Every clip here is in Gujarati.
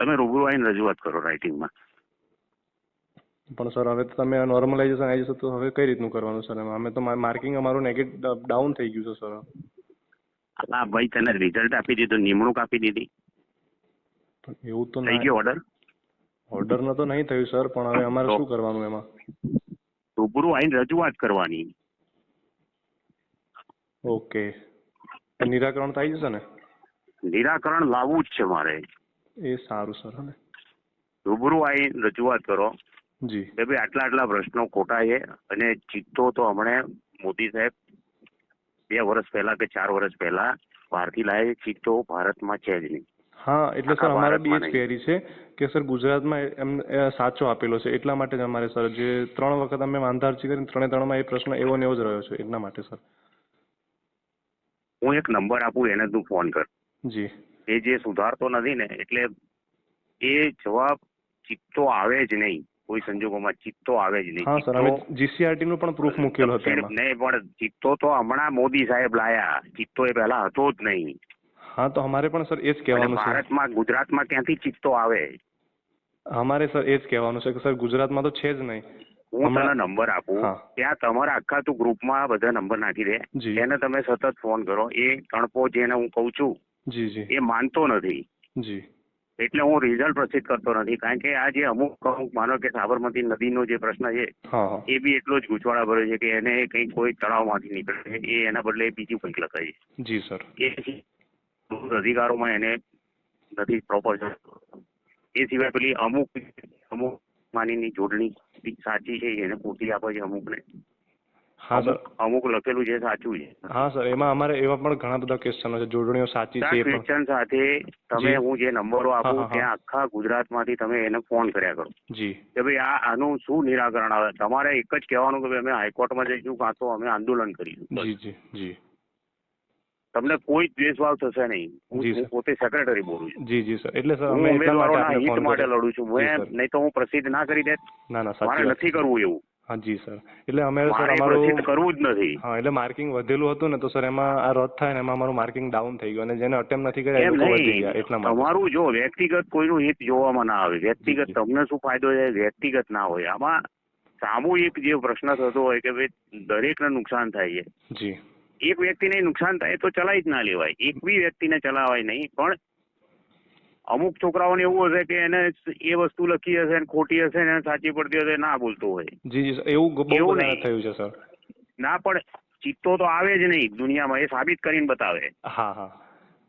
તમે રૂબરૂ આવીને રજૂઆત કરો રાઇટિંગમાં પણ સર હવે તમે નોર્મલાઇઝેશન આવી જશે તો હવે કઈ રીતનું કરવાનું સર? એમાં અમે તો માર્કિંગ અમારું નેગેટિવ ડાઉન થઈ ગયું છે સર. હા ભાઈ તને રિઝલ્ટ આપી દીધું નિમણૂક આપી દીધી. એવું તો થઈ ગયો ઓર્ડર ઓર્ડર નો તો નહીં થયું સર પણ હવે અમારે શું કરવાનું એમાં? રૂબરૂ આવીને રજૂઆત કરવાની. ઓકે. નિરાકરણ થઈ જશે ને? નિરાકરણ લાવવું જ છે મારે. એ સારું સર હને રૂબરૂ આવી રજૂઆત કરો. જી. કે ભાઈ આટલા આટલા પ્રશ્નો ખોટા છે અને ચિત્તો તો હમણે મોદી સાહેબ બે વર્ષ પહેલા કે ચાર વર્ષ પહેલા બહારથી લાવે ચિત્તો ભારતમાં છે જ નહીં. હા એટલે સર અમારે બી એ જ ક્વેરી છે કે સર ગુજરાતમાં એમ સાચો આપેલો છે. એટલા માટે જ અમારે સર જે ત્રણ વખત અમે વાંધારચી કરીને ત્રણે ત્રણમાં એ પ્રશ્ન એવો ને એવો જ રહ્યો છે એટલા માટે સર. હું એક નંબર આપું એને તું ફોન કર. જી. એ જે સુધારતો નથી ને એટલે એ જવાબ ચિત્તો આવે જ નહીં. કોઈ સંજોગોમાં ચિત્તો આવે જ નહીં. હા સર. અમે જીસીઆરટી નું પણ પ્રૂફ મૂકેલું હતું એમાં. નહીં પણ ચિત્તો તો હમણાં મોદી સાહેબ લાયા. ચિત્તો એ પહેલા હતો જ નહીં. હા તો અમારે પણ સર એ જ કહેવાનું છે. ભારતમાં ગુજરાતમાં ક્યાંથી ચિત્તો આવે? અમારે સર એ જ કહેવાનું છે કે સર ગુજરાતમાં તો છે જ નહીં. હું તને નંબર આપું. ત્યાં તમારા આખા તું ગ્રુપમાં બધા નંબર નાખી દે. એને તમે સતત ફોન કરો. એ કણપો જેને હું કહું છું એ માનતો નથી. એટલે હું રિઝલ્ટ પ્રસિદ્ધ કરતો નથી. કારણ કે આ જે અમુક અમુક માનો કે સાબરમતી નદીનો જે પ્રશ્ન છે એ બી એટલો જ ગૂંચવાડા ભર્યો છે કે એને કઈ કોઈ તળાવમાંથી નીકળે એ એના બદલે બીજું કંઈક લખાય જી સર. છે એ અધિકારોમાં એને નથી પ્રોપર એ સિવાય પેલી અમુક અમુક માનીની જોડણી સાચી છે એને પૂરતી આપે છે અમુકને. હા સર. અમુક લખેલું છે સાચું છે. હા સર એમાં અમારે એવા પણ ઘણા બધા ક્વેશ્ચનો છે જોડણીઓ સાચી છે ક્વેશ્ચન સાથે તમે હું જે નંબરો આપું. ત્યાં આખા ગુજરાતમાંથી તમે એને ફોન કર્યા કરો. જી. કે ભાઈ આ આનું શું નિરાકરણ આવે? તમારે એક જ કહેવાનું કે ભાઈ અમે હાઈકોર્ટમાં જઈશું કાં તો અમે આંદોલન કરીશું. જી જી જી. તમને કોઈ દ્વેષભાવ થશે નહીં. હું. પોતે સેક્રેટરી બોલું છું. જી જી સર. એટલે સર અમે ઉમેદવારોના હિત માટે લડું છું. મેં નહીં તો હું પ્રસિદ્ધ ના કરી દે ના ના મારે નથી કરવું એવું. હા જી સર. એટલે અમે સર અમારું કરવું જ નથી. હા એટલે માર્કિંગ વધેલું હતું ને તો સર એમાં આ રદ થાય ને એમાં અમારું માર્કિંગ ડાઉન થઈ ગયું. અને જેને અટેમ્પ નથી કર્યા એ લોકો વધી ગયા એટલા માટે. તમારું જો વ્યક્તિગત કોઈનું હિત જોવામાં ના આવે. વ્યક્તિગત તમને શું ફાયદો છે? વ્યક્તિગત ના હોય. આમાં સામૂહિક જે પ્રશ્ન થતો હોય કે ભાઈ દરેકને નુકસાન થાય છે. જી. એક વ્યક્તિને નુકસાન થાય તો ચલાવી જ ના લેવાય. એક બી વ્યક્તિને ચલાવાય નહીં. પણ અમુક છોકરાઓને એવું હશે કે એને એ વસ્તુ લખી હશે ને ખોટી હશે ને સાચી પડતી હશે ના બોલતો હોય. જી જી એવું એવું થયું છે સર. ના પણ ચિત્તો તો આવે જ નહીં દુનિયામાં એ સાબિત કરીને બતાવે. હા હા.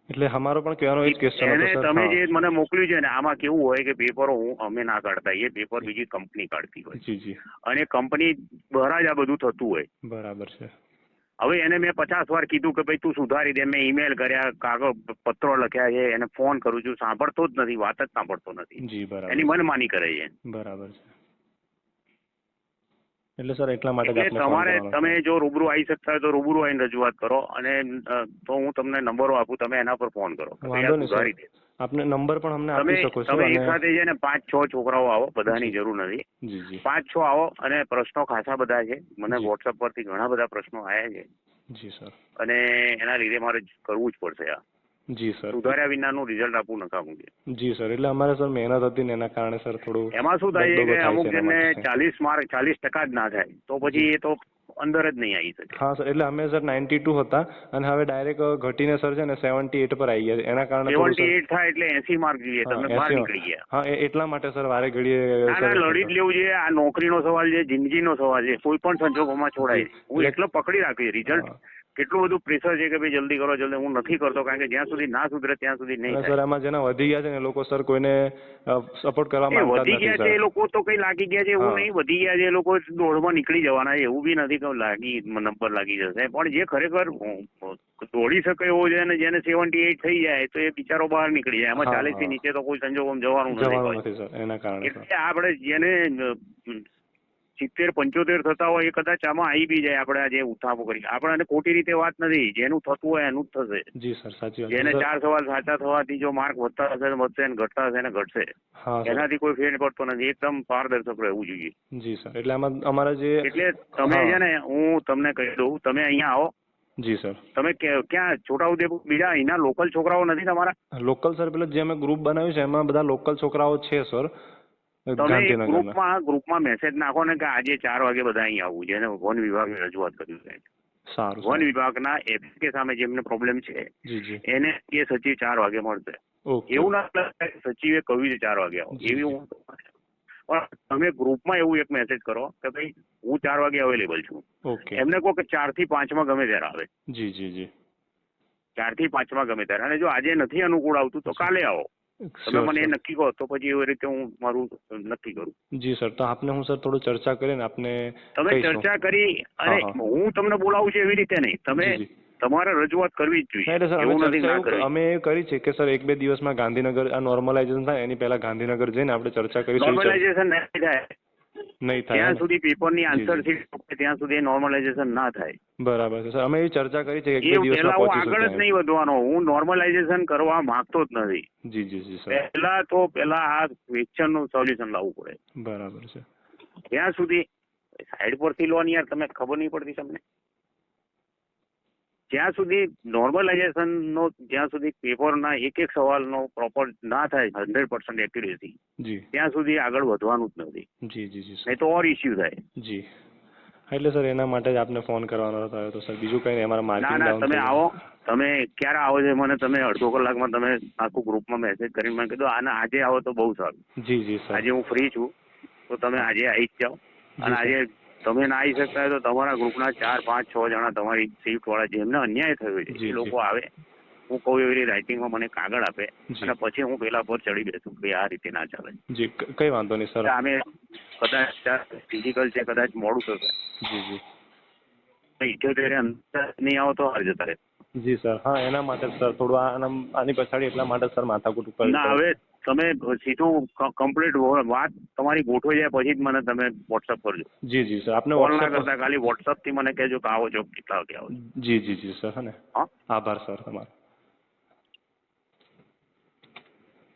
એટલે અમારો પણ કહેવાનો એ જ ક્વેશ્ચન હતો સર. તમે જે મને મોકલ્યું છે ને આમાં કેવું હોય કે પેપરો હું અમે ના કાઢતા એ પેપર બીજી કંપની કાઢતી હોય. જી જી. અને કંપની દ્વારા જ આ બધું થતું હોય. બરાબર છે. હવે એને મેં પચાસ વાર કીધું કે ભાઈ તું સુધારી દે. મેં ઈમેલ કર્યા કાગળ પત્રો લખ્યા છે. એને ફોન કરું છું. સાંભળતો જ નથી વાત જ સાંભળતો નથી. એની મનમાની કરે છે. બરાબર છે. એટલે સર એટલા માટે તમારે તમે જો રૂબરૂ આવી શકતા હોય તો રૂબરૂ આવીને રજૂઆત કરો અને તો હું તમને નંબરો આપું. તમે એના પર ફોન કરો. સુધારી દે. આપને નંબર પણ અમને આપી શકો છો તમે એક સાથે છે ને પાંચ છ છોકરાઓ આવો બધાની જરૂર નથી. પાંચ છ આવો અને પ્રશ્નો ખાસા બધા છે. મને. વોટ્સઅપ પરથી ઘણા બધા પ્રશ્નો આવ્યા છે. જી સર. અને એના લીધે મારે કરવું જ પડશે આ. જી સર. સુધાર્યા વિનાનું રિઝલ્ટ આપવું નકામું છે. જી સર. એટલે અમારે સર મહેનત હતી ને એના કારણે સર થોડું એમાં શું થાય કે અમુક માટે. ચાલીસ માર્ક ચાલીસ ટકા જ ના થાય તો પછી એ તો અંદર જ નહીં આવી શકે. હા સર એટલે અમે સર નાઇન્ટી ટુ હતા અને હવે ડાયરેક્ટ ઘટીને સર છે ને સેવન્ટી એટ પર આવી ગયા એના કારણે સેવન્ટી એટ થાય એટલે એસી માર્ક જોઈએ તમે બહાર નીકળી ગયા. હા એટલા માટે સર વારે ઘડીએ લડી જ લેવું જોઈએ. આ નોકરીનો સવાલ છે જિંદગીનો સવાલ છે. કોઈ પણ સંજોગોમાં છોડાય. હું એટલો પકડી રાખી રિઝલ્ટ. કેટલું બધું પ્રેશર છે કે ભાઈ જલ્દી કરો જલ્દી હું નથી કરતો કારણ કે જ્યાં સુધી ના સુધરે ત્યાં સુધી નહીં સર એમાં જેના વધી ગયા છે ને લોકો સર કોઈને સપોર્ટ કરવા માંગતા નથી વધી ગયા છે એ લોકો તો કઈ લાગી ગયા છે એવું નહીં વધી ગયા છે એ લોકો દોડમાં નીકળી જવાના છે એવું બી નથી કે લાગી નંબર લાગી જશે. પણ જે ખરેખર દોડી શકે એવો છે અને જેને સેવન્ટી એઈટ થઈ જાય તો એ બિચારો બહાર નીકળી જાય. એમાં ચાલીસથી નીચે તો કોઈ સંજોગોમાં જવાનું નથી એટલે આપણે જેને સિત્તેર પંચોતેર થતા હોય એ કદાચ આમાં આવી બી જાય આપણે આજે ઉઠાપો કરી. આપણે ખોટી રીતે વાત નથી. જેનું થતું હોય એનું જ થશે. જી સર સાચી વાત. જેને ચાર સવાલ સાચા થવાથી જો માર્ક વધતા હશે વધશે ને ઘટતા હશે ને ઘટશે. એનાથી કોઈ ફેર પડતો નથી. એકદમ પારદર્શક રહેવું જોઈએ. જી સર. એટલે આમાં અમારા જે એટલે તમે છે ને હું તમને કહી દઉં તમે અહીંયા આવો. જી સર. તમે ક્યાં ક્યાં? છોટાઉદેપુર બીજા અહીંના લોકલ છોકરાઓ નથી તમારા? લોકલ સર પેલા જે અમે ગ્રુપ બનાવ્યું છે એમાં બધા લોકલ છોકરાઓ છે સર. તમે ગ્રુપમાં ગ્રુપમાં મેસેજ નાખો ને કે આજે ચાર વાગે બધા અહીં આવવું છે. અને વન વિભાગે રજૂઆત કરી છે. સારું વન વિભાગના એફકે સામે જેમને પ્રોબ્લેમ છે એને એ સચિવ ચાર વાગે મળશે. એવું ના સચિવે કહ્યું છે ચાર વાગે આવો. એવી હું પણ તમે ગ્રુપમાં એવું એક મેસેજ કરો કે ભાઈ હું ચાર વાગે અવેલેબલ છું. એમને કહો કે ચારથી પાંચમાં ગમે ત્યારે આવે. જી જી જી. ચારથી પાંચમાં ગમે ત્યારે. અને જો આજે નથી અનુકૂળ આવતું તો કાલે આવો. તમે મને એ નક્કી કહો તો પછી એવી રીતે હું મારું નક્કી કરું. જી સર તો આપને હું સર થોડું ચર્ચા કરીને આપને તમે ચર્ચા કરી અને હા, તમને બોલાવું છું એવી રીતે નહીં. તમે. તમારે રજૂઆત કરવી જ જોઈએ. અમે એ કરી છે કે સર એક બે દિવસમાં ગાંધીનગર આ નોર્મલાઇઝેશન થાય એની પહેલા ગાંધીનગર જઈને આપણે ચર્ચા કરીશું એ નોર્મલાઇઝેશન નહીં થાય. નહીં થાય ત્યાં સુધી પેપરની જી, આન્સર શીટ ત્યાં સુધી નોર્મલાઇઝેશન ના થાય. બરાબર છે. સર અમે એ ચર્ચા કરી છે કે એક એ પહેલા હું આગળ જ. નહીં વધવાનો. હું નોર્મલાઇઝેશન કરવા માંગતો જ નથી. જી જી જી સર. પહેલા તો પહેલા આ ક્વેશ્ચનનું સોલ્યુશન લાવવું પડે. બરાબર છે. ત્યાં સુધી સાઈડ પરથી લોન યાર તમે ખબર નહીં પડતી તમને. જ્યાં સુધી નોર્મલાઇઝેશન નો જ્યાં સુધી પેપરના એક એક સવાલનો પ્રોપર ના થાય હંડ્રેડ પર્સન્ટ એક્યુરેસી ત્યાં સુધી આગળ વધવાનું જ નથી. જી જી જી નહીં તો ઓર ઇસ્યુ થાય. જી. એટલે સર એના માટે જ આપને ફોન કરવાનો થયો તો સર બીજું કંઈ અમારા ના ના તમે આવો. તમે ક્યારે આવો છો મને તમે અડધો કલાકમાં તમે આખું ગ્રુપમાં મેસેજ કરીને મને કીધું આના આજે આવો તો બહુ સારું. જી જી સર. આજે હું ફ્રી છું તો તમે આજે આવી જ જાઓ. અને આજે તમે ના આવી શકતા હોય તો તમારા ગ્રુપના ચાર પાંચ છ જણા તમારી શિફ્ટ વાળા જેમને અન્યાય થયો છે એ લોકો આવે હું કહું એવી રીતે રાઇટિંગમાં મને કાગળ આપે અને પછી હું પેલા પર ચડી બેસું કે આ રીતે ના ચાલે. જી કઈ વાંધો નહીં સર. અમે કદાચ ફિઝિકલ છે કદાચ મોડું થશે. જી જી. ઇઠ્યોતેર અંદર નહીં આવો તો હાર જતા રહે. જી સર. હા એના માટે સર. થોડું આના આની પછાડી એટલા માટે સર માથાકૂટ ઉપર ના હવે તમે સીધું કમ્પ્લીટ વાત તમારી ગોઠવાઈ જાય પછી જ મને તમે વોટ્સઅપ કરજો. જી જી સર. આપને કોલ ના કરતા ખાલી વોટ્સઅપથી મને કહેજો કે આવો છો કેટલા વાગે આવો જી જી જી સર. હા? આભાર સર તમારો.